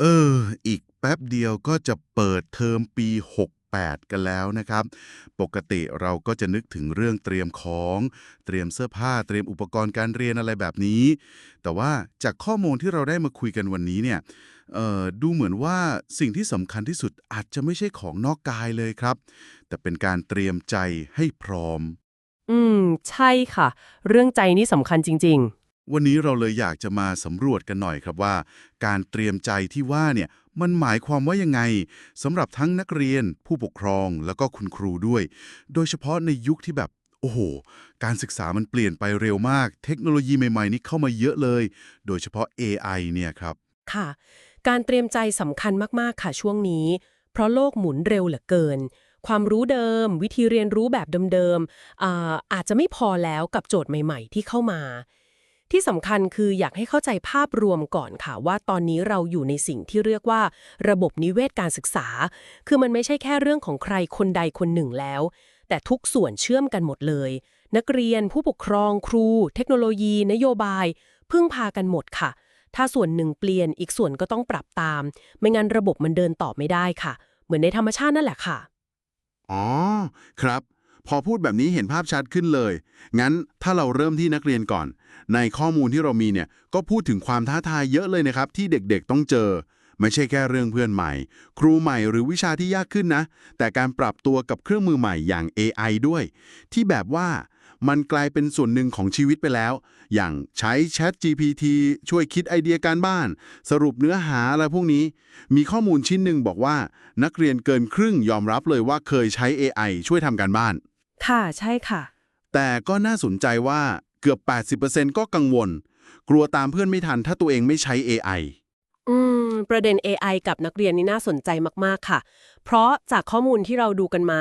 เออ อีกแป๊บเดียวก็จะเปิดเทอมปี 68 กันแล้วนะครับ ปกติเราก็จะนึกถึงเรื่องเตรียมของ เตรียมเสื้อผ้า เตรียมอุปกรณ์การเรียนอะไรแบบนี้ แต่ว่าจากข้อมูลที่เราได้มาคุยกันวันนี้เนี่ย เอ่อ ดูเหมือนว่าสิ่งที่สำคัญที่สุดอาจจะไม่ใช่ของนอกกายเลยครับ แต่เป็นการเตรียมใจให้พร้อม อืม ใช่ค่ะ เรื่องใจนี่สำคัญจริง วันนี้เราเลยอยากจะมาสำรวจกันหน่อยครับว่า การเตรียมใจที่ว่าเนี่ยมันหมายความว่ายังไงสำหรับทั้งนักเรียน ผู้ปกครองแล้วก็คุณครูด้วย โดยเฉพาะในยุคที่แบบ โอ้โห การศึกษามันเปลี่ยนไปเร็วมาก เทคโนโลยีใหม่ๆ นี่เข้ามาเยอะเลย โดยเฉพาะ AI เนี่ยครับ ค่ะ การเตรียมใจสำคัญมากๆค่ะช่วงนี้ เพราะโลกหมุนเร็วเหลือเกินความรู้เดิม วิธีเรียนรู้แบบเดิมๆอาอาจจะไม่พอแล้วกับโจทย์ใหม่ ๆ ที่เข้ามา ที่สำคัญคืออยากให้เข้าใจภาพรวมก่อนค่ะ ว่าตอนนี้เราอยู่ในสิ่งที่เรียกว่า ระบบนิเวศการศึกษา คือมันไม่ใช่แค่เรื่องของใครคนใดคนหนึ่งแล้ว แต่ทุกส่วนเชื่อมกันหมดเลย นักเรียนผู้ปกครอง ครู เทคโนโลยี นโยบาย พึ่งพากันหมดค่ะ ถ้าส่วนหนึ่งเปลี่ยนอีกส่วนก็ต้องปรับตาม ไม่งั้นระบบมันเดินต่อไม่ได้ค่ะ เหมือนในธรรมชาตินั่นแหละค่ะอ๋อ ครับ พอพูดแบบนี้เห็นภาพชัดขึ้นเลย งั้นถ้าเราเริ่มที่นักเรียนก่อน ในข้อมูลที่เรามีเนี่ยก็พูดถึงความท้าทายเยอะเลยนะครับ ที่เด็กๆต้องเจอ ไม่ใช่แค่เรื่องเพื่อนใหม่ ครูใหม่หรือวิชาที่ยากขึ้นนะ แต่การปรับตัวกับเครื่องมือใหม่อย่าง AI ด้วย ที่แบบว่ามันกลายเป็นส่วนหนึ่งของชีวิตไปแล้ว อย่างใช้ Chat GPT ช่วยคิดไอเดียการบ้าน สรุปเนื้อหาอะไรพวกนี้ มีข้อมูลชิ้นหนึ่งบอกว่า นักเรียนเกินครึ่งยอมรับเลยว่าเคยใช้ AI ช่วยทำการบ้าน ค่ะใช่ค่ะ แต่ก็น่าสนใจว่าเกือบ 80%ก็กังวล กลัวตามเพื่อนไม่ทันถ้าตัวเองไม่ใช้ AI อืม ประเด็น AI กับนักเรียนนี่น่าสนใจมาก ๆ ค่ะ เพราะจากข้อมูลที่เราดูกันมา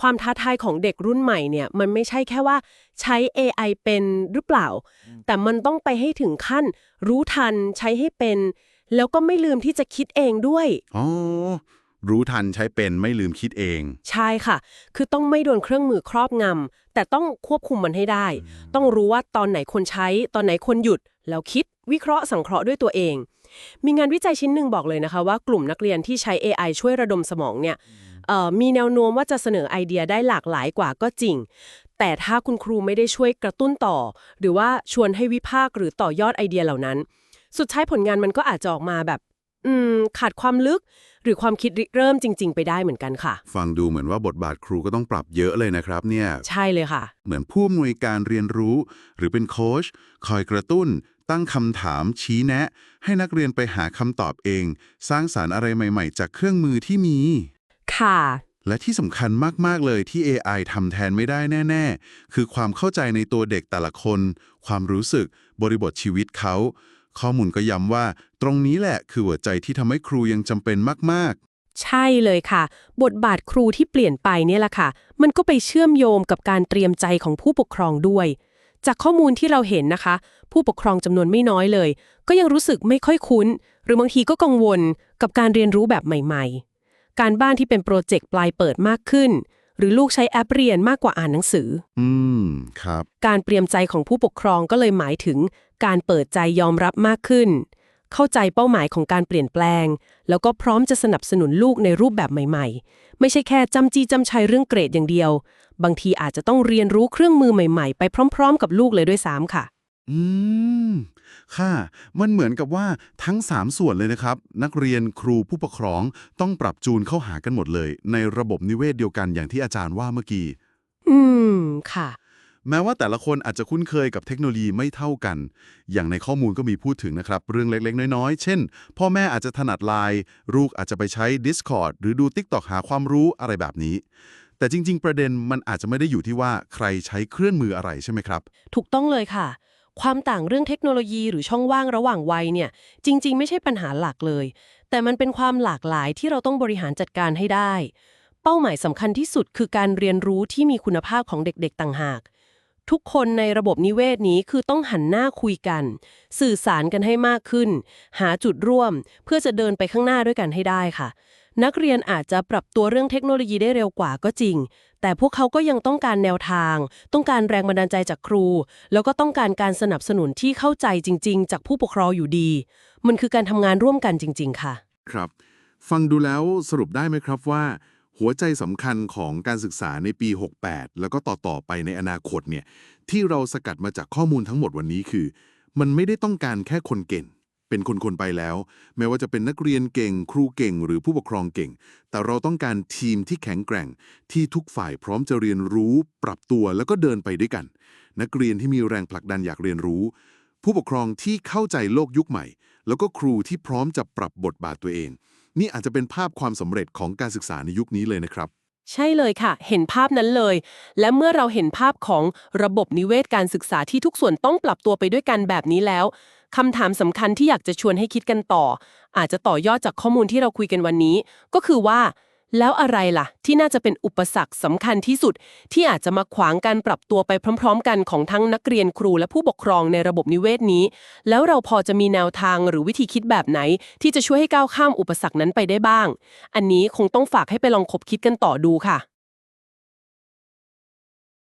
ความท้าทายของเด็กรุ่นใหม่เนี่ย มันไม่ใช่แค่ว่าใช้ AI เป็นหรือเปล่า แต่มันต้องไปให้ถึงขั้น รู้ทันใช้ให้เป็น แล้วก็ไม่ลืมที่จะคิดเองด้วย อ๋อ รู้ทันใช้เป็นไม่ลืมคิดเอง ใช่ค่ะ คือต้องไม่โดนเครื่องมือครอบงำแต่ต้องควบคุมมันให้ได้ ต้องรู้ว่าตอนไหนควรใช้ ตอนไหนควรหยุด แล้วคิดวิเคราะห์สังเคราะห์ด้วยตัวเอง มีงานวิจัยชิ้นหนึ่งบอกเลยนะคะว่ากลุ่มนักเรียนที่ใช้ AI ช่วยระดมสมองเนี่ยเอ่อมีแนวโน้มว่าจะเสนอไอเดียได้หลากหลายกว่าก็จริง แต่ถ้าคุณครูไม่ได้ช่วยกระตุ้นต่อ หรือว่าชวนให้วิพากษ์หรือต่อยอดไอเดียเหล่านั้น สุดท้ายผลงานมันก็อาจจะออกมาแบบอืม ขาดความลึก หรือความคิดริเริ่มจริง ๆ ไปได้เหมือนกันค่ะ ฟังดูเหมือนว่าบทบาทครูก็ต้องปรับเยอะเลยนะครับเนี่ยใช่เลยค่ะ เหมือนผู้อำนวยการเรียนรู้ หรือเป็นโค้ชคอยกระตุ้น ตั้งคำถามชี้แนะ ให้นักเรียนไปหาคำตอบเอง สร้างสารรค์อะไรใหม่ ๆ จากเครื่องมือที่มี ค่ะ และที่สำคัญมากๆเลยที่ AI ทำแทนไม่ได้แน่ ๆ คือความเข้าใจในตัวเด็กแต่ละคน ความรู้สึก บริบทชีวิตเขา ข้อมูลก็ย้ำว่า ตรงนี้แหละคือหัวใจที่ทำให้ครูยังจำเป็นมากใช่เลยค่ะ บทบาทครูที่เปลี่ยนไปเนี่ยแหละค่ะ มันก็ไปเชื่อมโยงกับการเตรียมใจของผู้ปกครองด้วย จากข้อมูลที่เราเห็นนะคะ ผู้ปกครองจำนวนไม่น้อยเลย ก็ยังรู้สึกไม่ค่อยคุ้น หรือบางทีก็กังวลกับการเรียนรู้แบบใหม่ ๆ การบ้านที่เป็นโปรเจกต์ปลายเปิดมากขึ้น หรือลูกใช้แอปเรียนมากกว่าอ่านหนังสือๆอืม ครับ การเตรียมใจของผู้ปกครองก็เลยหมายถึง การเปิดใจยอมรับมากขึ้น เข้าใจเป้าหมายของการเปลี่ยนแปลง แล้วก็พร้อมจะสนับสนุนลูกในรูปแบบใหม่ ๆ ไม่ใช่แค่จำจีจำชัยเรื่องเกรดอย่างเดียว บางทีอาจจะต้องเรียนรู้เครื่องมือใหม่ ๆ ไปพร้อม ๆ กับลูกเลยด้วยซ้ำค่ะ อืม ค่ะ มันเหมือนกับว่าทั้ง 3 ส่วนเลยนะครับ นักเรียนครูผู้ปกครองต้องปรับจูนเข้าหากันหมดเลย ในระบบนิเวศเดียวกันอย่างที่อาจารย์ว่าเมื่อกี้ อืม ค่ะ แม้ว่าแต่ละคนอาจจะคุ้นเคยกับเทคโนโลยีไม่เท่ากัน อย่างในข้อมูลก็มีพูดถึงนะครับ เรื่องเล็กๆ น้อยๆ เช่น พ่อแม่อาจจะถนัดไลน์ลูกอาจจะไปใช้ Discord หรือดู TikTok หาความรู้อะไรแบบนี้แต่จริง ๆ ประเด็นมันอาจจะไม่ได้อยู่ที่ว่าใครใช้เครื่องมืออะไรใช่ไหมครับ ถูกต้องเลยค่ะ ความต่างเรื่องเทคโนโลยีหรือช่องว่างระหว่างวัยเนี่ย จริง ๆ ไม่ใช่ปัญหาหลักเลย แต่มันเป็นความหลากหลายที่เราต้องบริหารจัดการให้ได้ เป้าหมายสำคัญที่สุดคือการเรียนรู้ที่มีคุณภาพของเด็ก ๆ ต่างหาก ทุกคนในระบบนิเวศนี้คือต้องหันหน้าคุยกัน สื่อสารกันให้มากขึ้น หาจุดร่วม เพื่อจะเดินไปข้างหน้าด้วยกันให้ได้ค่ะ นักเรียนอาจจะปรับตัวเรื่องเทคโนโลยีได้เร็วกว่าก็จริง แต่พวกเขาก็ยังต้องการแนวทาง ต้องการแรงบันดาลใจจากครู แล้วก็ต้องการการสนับสนุนที่เข้าใจจริง ๆ จากผู้ปกครองอยู่ดี มันคือการทำงานร่วมกันจริง ๆ ค่ะ ครับ ฟังดูแล้วสรุปได้ไหมครับว่า หัวใจสำคัญของการศึกษาในปี 68 แล้วก็ต่อๆไปในอนาคตเนี่ยที่เราสกัดมาจากข้อมูลทั้งหมดวันนี้คือ มันไม่ได้ต้องการแค่คนเก่ง เป็นคนๆไปแล้ว แม้ว่าจะเป็นนักเรียนเก่ง ครูเก่ง หรือผู้ปกครองเก่ง แต่เราต้องการทีมที่แข็งแกร่ง ที่ทุกฝ่ายพร้อมจะเรียนรู้ ปรับตัวแล้วก็เดินไปด้วยกัน นักเรียนที่มีแรงผลักดันอยากเรียนรู้ ผู้ปกครองที่เข้าใจโลกยุคใหม่ แล้วก็ครูที่พร้อมจะปรับบทบาทตัวเอง นี่อาจจะเป็นภาพความสำเร็จของการศึกษาในยุคนี้เลยนะครับใช่เลยค่ะ เห็นภาพนั้นเลย และเมื่อเราเห็นภาพของระบบนิเวศการศึกษาที่ทุกส่วนต้องปรับตัวไปด้วยกันแบบนี้แล้ว คำถามสำคัญที่อยากจะชวนให้คิดกันต่อ อาจจะต่อยอดจากข้อมูลที่เราคุยกันวันนี้ ก็คือว่า แล้วอะไรล่ะ ที่น่าจะเป็นอุปสรรคสำคัญที่สุด ที่อาจจะมาขวางการปรับตัวไปพร้อม ๆ กันของทั้งนักเรียนครูและผู้ปกครองในระบบนิเวศนี้ แล้วเราพอจะมีแนวทางหรือวิธีคิดแบบไหน ที่จะช่วยให้ก้าวข้ามอุปสรรคนั้นไปได้บ้าง อันนี้คงต้องฝากให้ไปลองคบคิดกันต่อดูค่ะ